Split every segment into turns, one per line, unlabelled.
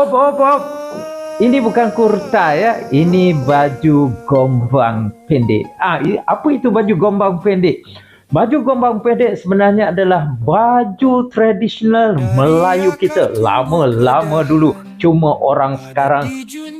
Hop, hop, hop. Ini bukan kurta ya, ini baju gombang pendek. Ah, apa itu baju gombang pendek? Baju gombang pendek sebenarnya adalah baju tradisional Melayu kita lama-lama dulu. Cuma orang sekarang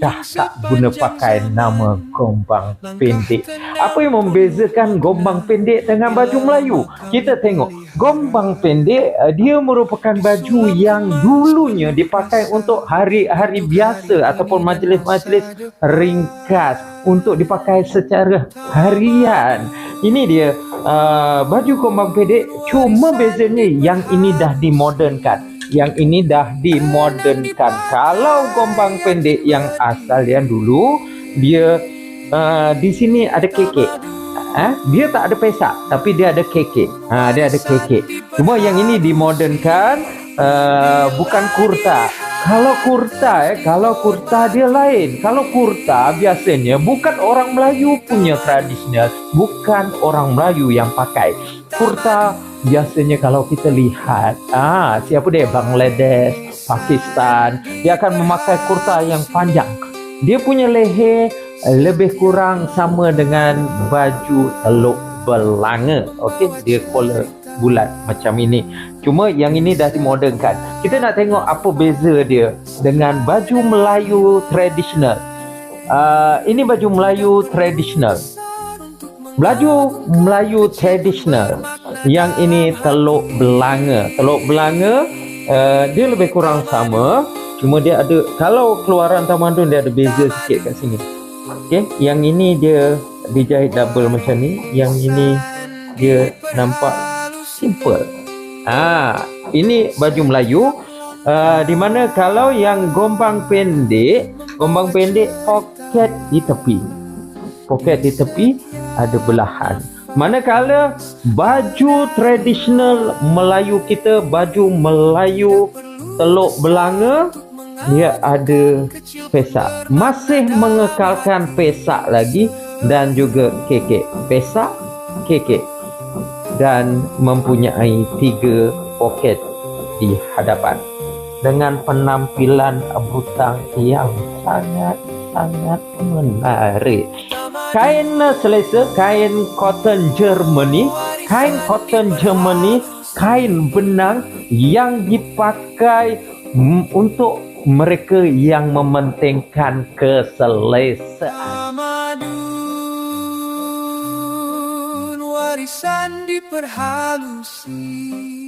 dah tak guna pakai nama gombang pendek. Apa yang membezakan gombang pendek dengan baju Melayu? Kita tengok, gombang pendek eh, dia merupakan baju yang dulunya dipakai untuk hari-hari biasa ataupun majlis-majlis ringkas untuk dipakai secara harian. Ini dia uh, baju gombang pendek cuma bezanya yang ini dah dimodernkan. Yang ini dah dimodernkan. Kalau gombang pendek yang asal yang dulu dia uh, di sini ada kekek. Ha? Dia tak ada pesak tapi dia ada kekek. Ha, dia ada kekek. Cuma yang ini dimodernkan uh, bukan kurta. Kalau kurta eh, kalau kurta dia lain. Kalau kurta biasanya bukan orang Melayu punya tradisional, bukan orang Melayu yang pakai. Kurta biasanya kalau kita lihat, ah siapa dia Bangladesh, Pakistan, dia akan memakai kurta yang panjang. Dia punya leher eh, lebih kurang sama dengan baju teluk belanga. Okey, dia collar bulat macam ini. Cuma yang ini dah dimodernkan. Kita nak tengok apa beza dia dengan baju Melayu tradisional. Uh, ini baju Melayu tradisional. Baju Melayu tradisional. Yang ini teluk belanga. Teluk belanga uh, dia lebih kurang sama. Cuma dia ada kalau keluaran tamadun dia ada beza sikit kat sini. Okey, yang ini dia dijahit double macam ni, yang ini dia nampak simple. Ah, ini baju Melayu. Uh, di mana kalau yang gombang pendek, gombang pendek poket di tepi. Poket di tepi ada belahan. Manakala baju tradisional Melayu kita, baju Melayu Teluk Belanga, dia ada pesak. Masih mengekalkan pesak lagi dan juga kekek. Pesak, kekek dan mempunyai tiga poket di hadapan dengan penampilan butang yang sangat-sangat menarik. Kain selesa, kain cotton Germany, kain cotton Germany, kain benang yang dipakai untuk mereka yang mementingkan keselesaan.
Warisan diperhalusi